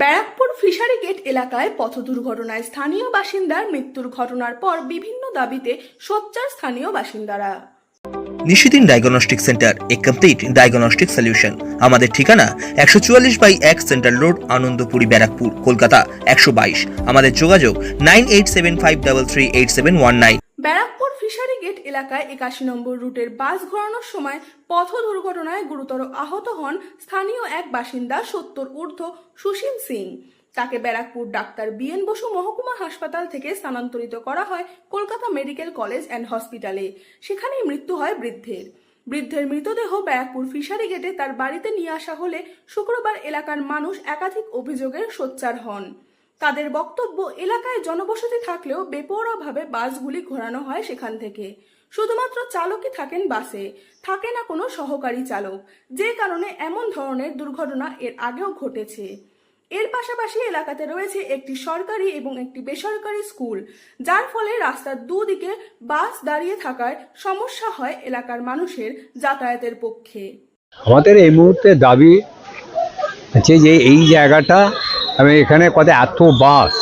Barrackpore fishery gate এলাকায় পথ দুর্ঘটনায় স্থানীয় বাসিন্দার মৃত্যুর ঘটনার পর বিভিন্ন দাবিতে সোচ্চার স্থানীয় বাসিন্দারা। নিশিদিন diagnostic centre, a complete diagnostic solution আমাদের ঠিকানা একশো চুয়াল্লিশ বাই এক সেন্ট্রাল রোড, আনন্দপুরি, ব্যারাকপুর, কলকাতা, একশো বাইশ। আমাদের যোগাযোগ nine eight seven five double three eight seven one nine. Barrackpore fishery gate এলাকায় একাশি নম্বর রুটের বাস ঘোরানোর সময় পথ দুর্ঘটনায় গুরুতর আহত হন স্থানীয় এক বাসিন্দা সত্তর ঊর্ধ্ব সুশীল সিং। তাকে ব্যারাকপুর ডাক্তার বিএন বসু মহকুমা হাসপাতাল থেকে স্থানান্তরিত করা হয় কলকাতা মেডিকেল কলেজ অ্যান্ড হসপিটালে। সেখানেই মৃত্যু হয় বৃদ্ধের। বৃদ্ধের মৃতদেহ ব্যারাকপুর ফিশারি গেটে তার বাড়িতে নিয়ে আসা হলে শুক্রবার এলাকার মানুষ একাধিক অভিযোগের সোচ্চার হন। তাদের বক্তব্য এলাকায় জনবসতি থাকলেও বেপরোয়াভাবে বাসগুলি ঘোরানো হয় সেখান থেকে। শুধুমাত্র চালকই থাকেন বাসে। থাকে না কোনো সহকারী চালক। যে কারণে এমন ধরনের দুর্ঘটনা এর আগেও ঘটেছে। এর পাশাপাশি এলাকাতে রয়েছে একটি সরকারি এবং একটি বেসরকারি স্কুল। যার ফলে রাস্তার দুদিকে বাস দাঁড়িয়ে থাকায় সমস্যা হয় এলাকার মানুষের যাতায়াতের পক্ষে। আমাদের এই মুহূর্তে দাবি যে এই জায়গাটা আমি এখানে কত এত বাস,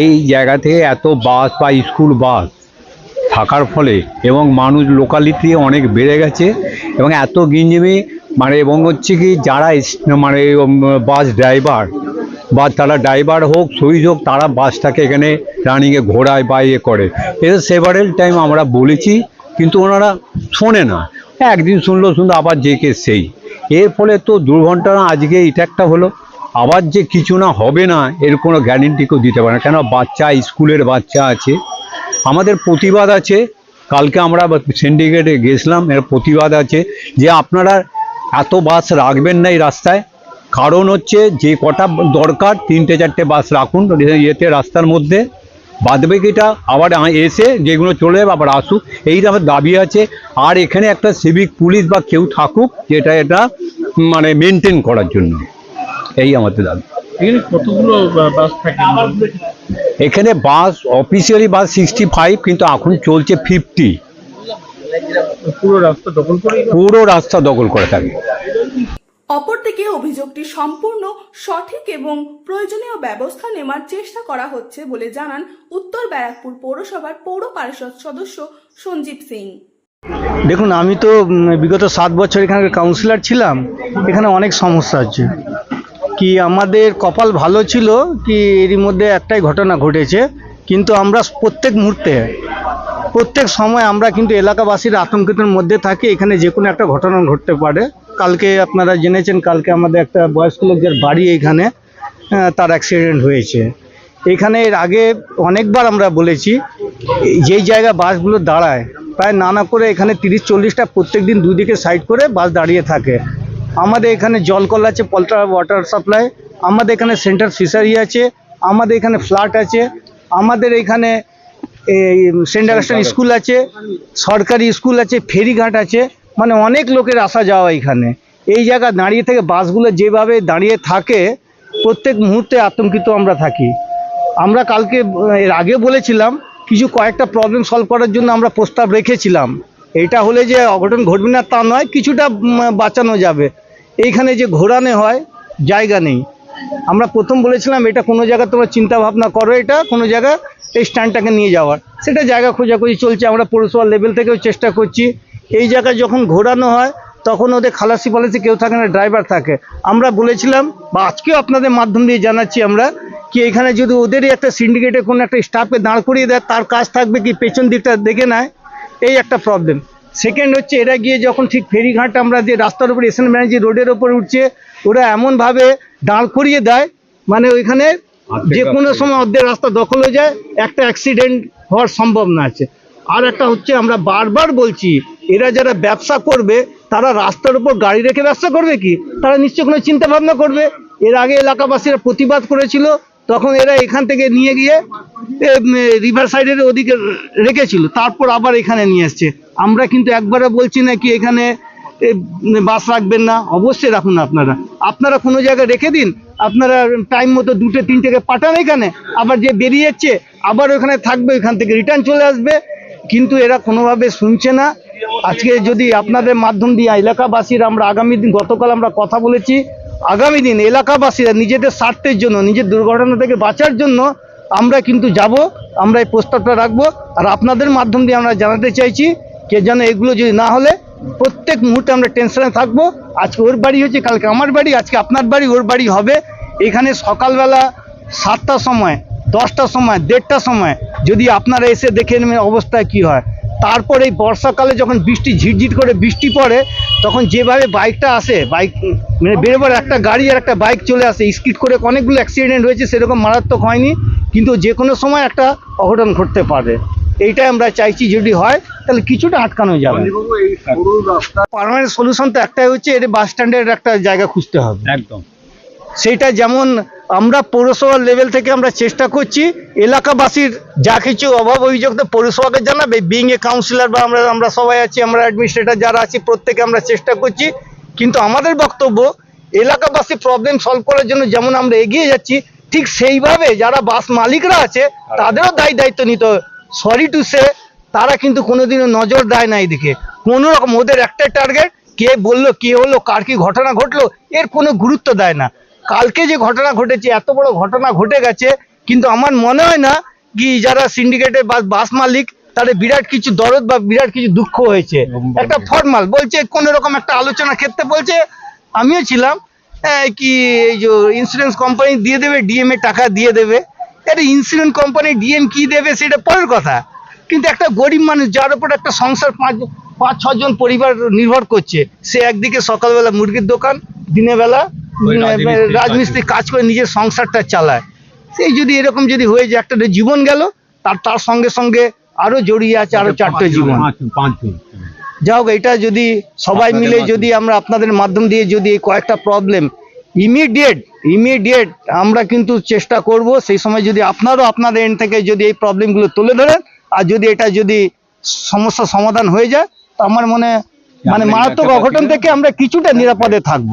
এই জায়গা থেকে এত বাস বা স্কুল বাস থাকার ফলে এবং মানুষ লোকালিটি অনেক বেড়ে গেছে এবং এত গিঞ্জিমি মানে এবং হচ্ছে কি যারা মানে বাস ড্রাইভার বা তারা ড্রাইভার হোক সুইচ হোক, তারা বাসটাকে এখানে রানিংয়ে ঘোরায় বা ইয়ে করে। এটা সেভারেল টাইম আমরা বলেছি, কিন্তু ওনারা শোনে না। একদিন শুনলো শুনলো, আবার যে কে সেই। এর ফলে তো দুর্ঘটনা আজকে এটা একটা হলো। আবার যে কিছু না হবে না, এর কোনো গ্যারেন্টি কেউ দিতে পারে না। কেন বাচ্চা, স্কুলের বাচ্চা আছে। আমাদের প্রতিবাদ আছে। কালকে আমরা সিন্ডিকেটে গেছিলাম, এর প্রতিবাদ আছে যে আপনারা এত বাস রাখবেন না এই রাস্তায়। কারণ হচ্ছে যে কটা দরকার, তিনটে, চারটে বাস রাখুন ইয়েতে রাস্তার মধ্যে। বাদবাকিটা আবার এসে যেগুলো চলে যাবে, আবার আসুক। এই আমার দাবি আছে, আর এখানে একটা সিভিক পুলিশ বা কেউ থাকুক, যেটা এটা মানে মেনটেন করার জন্য। এই আমাদের দাবি। এখানে কতগুলো বাস থাকে? এখানে bus officially bus sixty five কিন্তু এখন চলছে ফিফটি পুরো রাস্তা দখল করে পুরো রাস্তা দখল করে থাকে। অপরদিকে অভিযোগটি সম্পূর্ণ সঠিক এবং প্রয়োজনীয় ব্যবস্থা নেওয়ার চেষ্টা করা হচ্ছে বলে জানান উত্তর ব্যারাকপুর পৌরসভার পৌর পারিষদ সদস্য সঞ্জীব সিং। দেখুন আমি তো বিগত সাত বছর এখানে কাউন্সিলর ছিলাম। এখানে অনেক সমস্যা হচ্ছে কি আমাদের কপাল ভালো ছিল কি এরই মধ্যে একটাই ঘটনা ঘটেছে, কিন্তু আমরা প্রত্যেক মুহূর্তে, প্রত্যেক সময় আমরা কিন্তু এলাকাবাসীর আতঙ্কিতের মধ্যে থাকি, এখানে যে কোনো একটা ঘটনা ঘটতে পারে। কালকে আপনারা জেনেছেন, কালকে আমাদের একটা বয়স্ক লোকদের বাড়ি এখানে তার অ্যাক্সিডেন্ট হয়েছে। এখানে এর আগে অনেকবার আমরা বলেছি, যেই জায়গায় বাসগুলো দাঁড়ায়, প্রায় নানা করে এখানে তিরিশ চল্লিশটা প্রত্যেক দিন দুদিকে সাইড করে বাস দাঁড়িয়ে থাকে। আমাদের এখানে জলকল আছে পলটা ওয়াটার সাপ্লাই আমাদের এখানে সেন্টার ফিশারি আছে আমাদের এখানে ফ্ল্যাট আছে আমাদের এখানে এই সেন্ট অগাস্টিন স্কুল আছে সরকারি স্কুল আছে ফেরিঘাট আছে মানে অনেক লোকের আসা যাওয়া এখানে। এই জায়গা দাঁড়িয়ে থেকে বাসগুলো যেভাবে দাঁড়িয়ে থাকে প্রত্যেক মুহূর্তে আতঙ্কিত আমরা থাকি। আমরা কালকে এর আগে বলেছিলাম কিছু কয়েকটা প্রবলেম সলভ করার জন্য আমরা প্রস্তাব রেখেছিলাম। এটা হলে যে অঘটন ঘটবে না তা নয় কিছুটা বাঁচানো যাবে। এইখানে যে ঘোরানো হয়, জায়গা নেই। আমরা প্রথম বলেছিলাম, এটা কোনো জায়গা তোমরা চিন্তা ভাবনা করো এটা, কোনো জায়গা এই স্ট্যান্ডটাকে নিয়ে যাওয়ার। সেটা জায়গা খোঁজাখুঁজি চলছে, আমরা পৌরসভার লেভেল থেকেও চেষ্টা করছি। এই জায়গায় যখন ঘোরানো হয়, তখন ওদের খালাসি ফালাসি কেউ থাকে না ড্রাইভার থাকে। আমরা বলেছিলাম, বা আজকেও আপনাদের মাধ্যম দিয়ে জানাচ্ছি আমরা, কি এখানে যদি ওদেরই একটা সিন্ডিকেটে কোনো একটা স্টাফকে দাঁড় করিয়ে দেয়, তার কাজ থাকবে কি, পেছন দিকটা দেখে নেয়, এই একটা প্রবলেম সেকেন্ড হচ্ছে এরা গিয়ে যখন ঠিক ফেরিঘাট আমরা যে রাস্তার উপর এসএন ব্যানার্জি রোডের ওপর উঠছে ওরা এমনভাবে দাঁড় করিয়ে দেয় মানে ওইখানে যে কোনো সময় অর্ধেক রাস্তা দখল হয়ে যায় একটা অ্যাক্সিডেন্ট হওয়ার সম্ভাবনা আছে। আর একটা হচ্ছে আমরা বারবার বলছি এরা যারা ব্যবসা করবে তারা রাস্তার উপর গাড়ি রেখে ব্যবসা করবে কি? তারা নিশ্চয় কোনো চিন্তা ভাবনা করবে। এর আগে এলাকাবাসীরা প্রতিবাদ করেছিল তখন এরা এখান থেকে নিয়ে গিয়ে রিভার সাইডের ওদিকে রেখেছিল। তারপর আবার এখানে নিয়ে এসছে। আমরা কিন্তু একবারে বলছি না কি এখানে বাস রাখবেন না। অবশ্যই রাখুন আপনারা। আপনারা কোনো জায়গায় রেখে দিন। আপনারা টাইম মতো দুটো, তিনটেকে পাঠান এখানে। আবার যে বেরিয়ে যাচ্ছে আবার ওখানে থাকবে, ওখান থেকে রিটার্ন চলে আসবে। কিন্তু এরা কোনোভাবে শুনছে না। আজকে যদি আপনাদের মাধ্যম দিয়ে এলাকাবাসীর আমরা আগামী দিন গতকাল আমরা কথা বলেছি। আগামী দিন এলাকাবাসীরা নিজেদের স্বার্থের জন্য, নিজের দুর্ঘটনা থেকে বাঁচার জন্য আমরা কিন্তু যাব, আমরা এই প্রস্তাবটা রাখব। আর আপনাদের মাধ্যম দিয়ে আমরা জানাতে চাইছি কে যেন এগুলো যদি না হলে প্রত্যেক মুহূর্তে আমরা টেনশনে থাকব। আজকে ওর বাড়ি হচ্ছে কালকে আমার বাড়ি, আজকে আপনার বাড়ি, ওর বাড়ি হবে। এখানে সকালবেলা সাতটার সময়, দশটার সময়, দেড়টার সময় যদি আপনারা এসে দেখে নেবেন অবস্থা কি হয়। তারপর এই বর্ষাকালে যখন বৃষ্টি ঝিরঝির করে বৃষ্টি পড়ে তখন যেভাবে বাইকটা আসে বাইক মানে বেরোবার একটা গাড়ি আর একটা বাইক চলে আসে স্কিড করে অনেকগুলো অ্যাক্সিডেন্ট হয়েছে সেরকম মারাত্মক হয়নি কিন্তু যে কোনো সময় একটা অঘটন ঘটতে পারে। এইটাই আমরা চাইছি যদি হয় তাহলে কিছুটা আটকানো যাবে। পারমানেন্ট সলিউশন তো একটাই হচ্ছে এর বাস স্ট্যান্ডের একটা জায়গা খুঁজতে হবে। একদম। সেইটা যেমন আমরা পৌরসভার লেভেল থেকে আমরা চেষ্টা করছি এলাকাবাসীর যা কিছু অভাব অভিযোগ তো পৌরসভাকে জানাবে বিং এ কাউন্সিলর বা আমরা আমরা সবাই আছি আমরা অ্যাডমিনিস্ট্রেটর যারা আছি প্রত্যেকে আমরা চেষ্টা করছি। কিন্তু আমাদের বক্তব্য এলাকাবাসী প্রবলেম সলভ করার জন্য যেমন আমরা এগিয়ে যাচ্ছি ঠিক সেইভাবে যারা বাস মালিকরা আছে তাদেরও দায়ী দায়িত্ব নিতে সরি টু সে তারা কিন্তু কোনোদিনও নজর দেয় না এদিকে। কোনো রকম ওদের একটাই টার্গেট কে বলল কে হলো কার কি ঘটনা ঘটলো এর কোনো গুরুত্ব দেয় না। কালকে যে ঘটনা ঘটেছে এত বড় ঘটনা ঘটে গেছে কিন্তু আমার মনে হয় না কি যারা সিন্ডিকেটের বাস বাস মালিক তাদের বিরাট কিছু দরদ বা বিরাট কিছু দুঃখ হয়েছে। একটা ফর্মাল বলছে কোন রকম একটা আলোচনা ক্ষেত্রে বলছে আমিও ছিলাম কি এই যে ইন্স্যুরেন্স কোম্পানি দিয়ে দেবে ডিএম এ টাকা দিয়ে দেবে। এটা ইন্স্যুরেন্স কোম্পানি ডিএম কি দেবে সেটা পরের কথা। কিন্তু একটা গরিব মানুষ যার উপর একটা সংসার পাঁচ পাঁচ ছজন পরিবার নির্ভর করছে সে একদিকে সকালবেলা মুরগির দোকান দিনের বেলা রাজমিস্ত্রি কাজ করে। নিজের সংসারটা চালায়। সেই যদি এরকম যদি হয়ে যায় একটা জীবন গেল তার তার সঙ্গে সঙ্গে আরও জড়িয়ে আছে আরও চারটে জীবন। যা হোক এটা যদি সবাই মিলে যদি আমরা আপনাদের মাধ্যম দিয়ে যদি এই কয়েকটা প্রবলেম ইমিডিয়েট ইমিডিয়েট আমরা কিন্তু চেষ্টা করব সেই সময় যদি আপনারও আপনাদের এন্ড থেকে যদি এই প্রবলেমগুলো তুলে ধরেন আর যদি এটা যদি সমস্যা সমাধান হয়ে যায় তো আমার মনে মানে মারাত্মক অঘটন থেকে আমরা কিছুটা নিরাপদে থাকব।